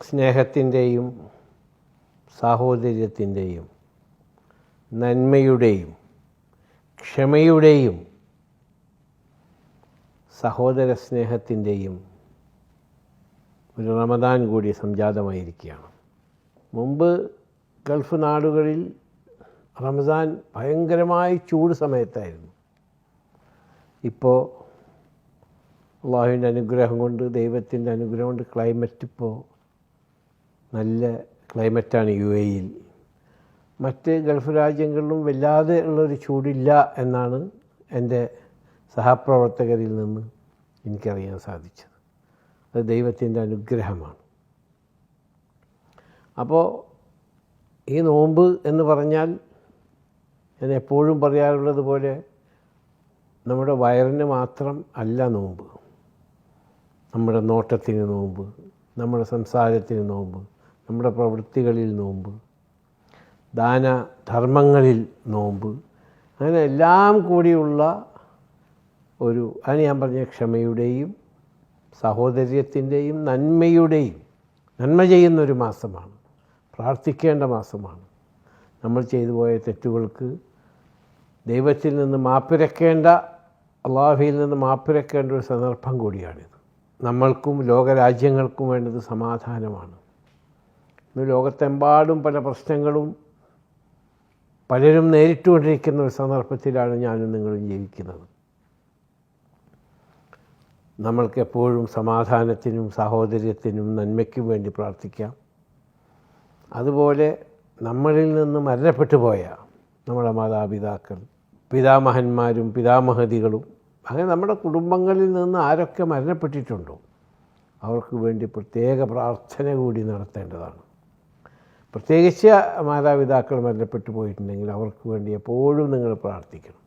സ്നേഹത്തിന്റെയും സാഹോദര്യത്തിന്റെയും നന്മയുടെയും ക്ഷമയുടെയും സഹോദര സ്നേഹത്തിന്റെയും ഒരു റമദാൻ കൂടി സംജാതമായിരിക്കുകയാണ്. മുമ്പ് ഗൾഫ് നാടുകളിൽ റമദാൻ ഭയങ്കരമായി ചൂട് സമയത്തായിരുന്നു. ഇപ്പോൾ അള്ളാഹുവിന്റെ അനുഗ്രഹം കൊണ്ട് ദൈവത്തിന്റെ അനുഗ്രഹം കൊണ്ട് ക്ലൈമറ്റ് ഇപ്പോൾ നല്ല ക്ലൈമറ്റാണ് യു എയിൽ മറ്റ് ഗൾഫ് രാജ്യങ്ങളിലും വല്ലാതെ ഉള്ളൊരു ചൂടില്ല എന്നാണ് എന്റെ സഹപ്രവർത്തകരിൽ നിന്ന് എനിക്കറിയാൻ സാധിച്ചത്. അത് ദൈവത്തിന്റെ അനുഗ്രഹമാണ്. അപ്പോൾ ഈ നോമ്പ് എന്ന് പറഞ്ഞാൽ ഞാൻ എപ്പോഴും പറയാറുള്ളത് പോലെ നമ്മുടെ വയറിന് മാത്രം അല്ല നോമ്പ്. നമ്മുടെ നോട്ടത്തിന് നോമ്പ് നമ്മുടെ സംസാരത്തിന് നോമ്പ് നമ്മുടെ പ്രവൃത്തികളിൽ നോമ്പ് ദാന ധർമ്മങ്ങളിൽ നോമ്പ് അങ്ങനെ എല്ലാം കൂടിയുള്ള ഒരു അതിന് ഞാൻ പറഞ്ഞ ക്ഷമയുടെയും സഹോദര്യത്തിന്റെയും നന്മയുടെയും നന്മ ചെയ്യുന്നൊരു മാസമാണ് പ്രാർത്ഥിക്കേണ്ട മാസമാണ്. നമ്മൾ ചെയ്തു പോയ തെറ്റുകൾക്ക് ദൈവത്തിൽ നിന്ന് മാപ്പിരക്കേണ്ട അള്ളാഹിയിൽ നിന്ന് മാപ്പിരക്കേണ്ട ഒരു സന്ദർഭം കൂടിയാണിത്. നമ്മൾക്കും ലോകരാജ്യങ്ങൾക്കും വേണ്ടത് സമാധാനമാണ്. ഇന്ന് ലോകത്തെമ്പാടും പല പ്രശ്നങ്ങളും പലരും നേരിട്ടുകൊണ്ടിരിക്കുന്ന ഒരു സന്ദർഭത്തിലാണ് ഞാനും നിങ്ങളും ജീവിക്കുന്നത്. നമ്മൾക്ക് എപ്പോഴും സമാധാനത്തിനും സാഹോദര്യത്തിനും നന്മയ്ക്കും വേണ്ടി പ്രാർത്ഥിക്കാം. അതുപോലെ നമ്മളിൽ നിന്ന് മരണപ്പെട്ടു പോയ നമ്മുടെ മാതാപിതാക്കൾ പിതാമഹന്മാരും പിതാമഹതികളും അങ്ങനെ നമ്മുടെ കുടുംബങ്ങളിൽ നിന്ന് ആരൊക്കെ മരണപ്പെട്ടിട്ടുണ്ടോ അവർക്ക് വേണ്ടി പ്രത്യേക പ്രാർത്ഥന കൂടി നടത്തേണ്ടതാണ്. പ്രത്യേകിച്ച് മാതാപിതാക്കൾ മരണപ്പെട്ടു പോയിട്ടുണ്ടെങ്കിൽ അവർക്ക് വേണ്ടി എപ്പോഴും നിങ്ങൾ പ്രാർത്ഥിക്കണം.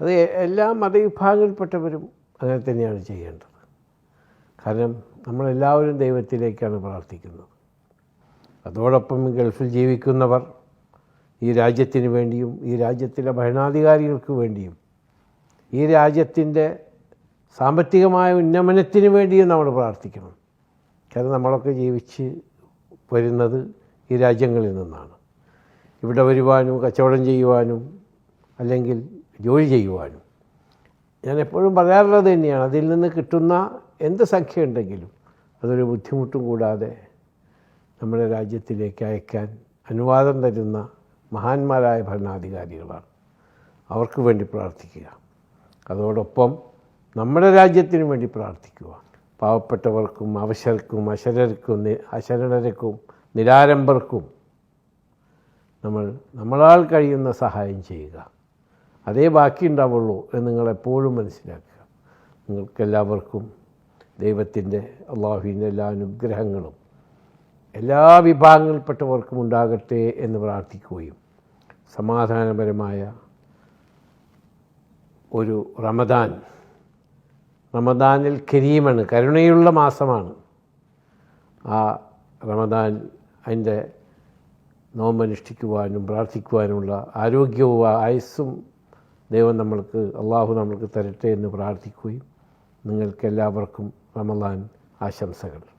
അത് എല്ലാ മതവിഭാഗങ്ങളിൽപ്പെട്ടവരും അങ്ങനെ തന്നെയാണ് ചെയ്യേണ്ടത്. കാരണം നമ്മളെല്ലാവരും ദൈവത്തിലേക്കാണ് പ്രാർത്ഥിക്കുന്നത്. അതോടൊപ്പം ഗൾഫിൽ ജീവിക്കുന്നവർ ഈ രാജ്യത്തിന് വേണ്ടിയും ഈ രാജ്യത്തിലെ ഭരണാധികാരികൾക്ക് വേണ്ടിയും ഈ രാജ്യത്തിന്റെ സാമ്പത്തികമായ ഉന്നമനത്തിന് വേണ്ടിയും നമ്മൾ പ്രാർത്ഥിക്കണം. കാരണം നമ്മളൊക്കെ ജീവിച്ച് വരുന്നത് ഈ രാജ്യങ്ങളിൽ നിന്നാണ്. ഇവിടെ വരുവാനും കച്ചവടം ചെയ്യുവാനും അല്ലെങ്കിൽ ജോലി ചെയ്യുവാനും. ഞാൻ എപ്പോഴും പറയാറുള്ളത് തന്നെയാണ് അതിൽ നിന്ന് കിട്ടുന്ന എന്ത് സംഖ്യ ഉണ്ടെങ്കിലും അതൊരു ബുദ്ധിമുട്ടും കൂടാതെ നമ്മുടെ രാജ്യത്തിലേക്ക് അയക്കാൻ അനുവാദം തരുന്ന മഹാന്മാരായ ഭരണാധികാരികളാണ്. അവർക്ക് വേണ്ടി പ്രാർത്ഥിക്കുക. അതോടൊപ്പം നമ്മുടെ രാജ്യത്തിനു വേണ്ടി പ്രാർത്ഥിക്കുക. പാവപ്പെട്ടവർക്കും അവശർക്കും അശരർക്കും അശരണർക്കും നിരാരംഭർക്കും നമ്മൾ നമ്മളാൽ കഴിയുന്ന സഹായം ചെയ്യുക. അതേ ബാക്കി ഉണ്ടാവുള്ളൂ എന്ന് നിങ്ങളെപ്പോഴും മനസ്സിലാക്കുക. നിങ്ങൾക്കെല്ലാവർക്കും ദൈവത്തിന്റെ അള്ളാഹുവിന്റെ എല്ലാ അനുഗ്രഹങ്ങളും എല്ലാ വിഭാഗങ്ങളിൽപ്പെട്ടവർക്കും ഉണ്ടാകട്ടെ എന്ന് പ്രാർത്ഥിക്കുകയും സമാധാനപരമായ ഒരു റമദാൻ റമദാനിൽ കരീമാണ് കരുണയുള്ള മാസമാണ്. ആ റമദാൻ അതിന്റെ നോമ്പനുഷ്ഠിക്കുവാനും പ്രാർത്ഥിക്കുവാനുമുള്ള ആരോഗ്യവും ആയുസ്സും ദൈവം നമ്മൾക്ക് അള്ളാഹു നമ്മൾക്ക് തരട്ടെ എന്ന് പ്രാർത്ഥിക്കുകയും നിങ്ങൾക്കെല്ലാവർക്കും റമദാൻ ആശംസകൾ.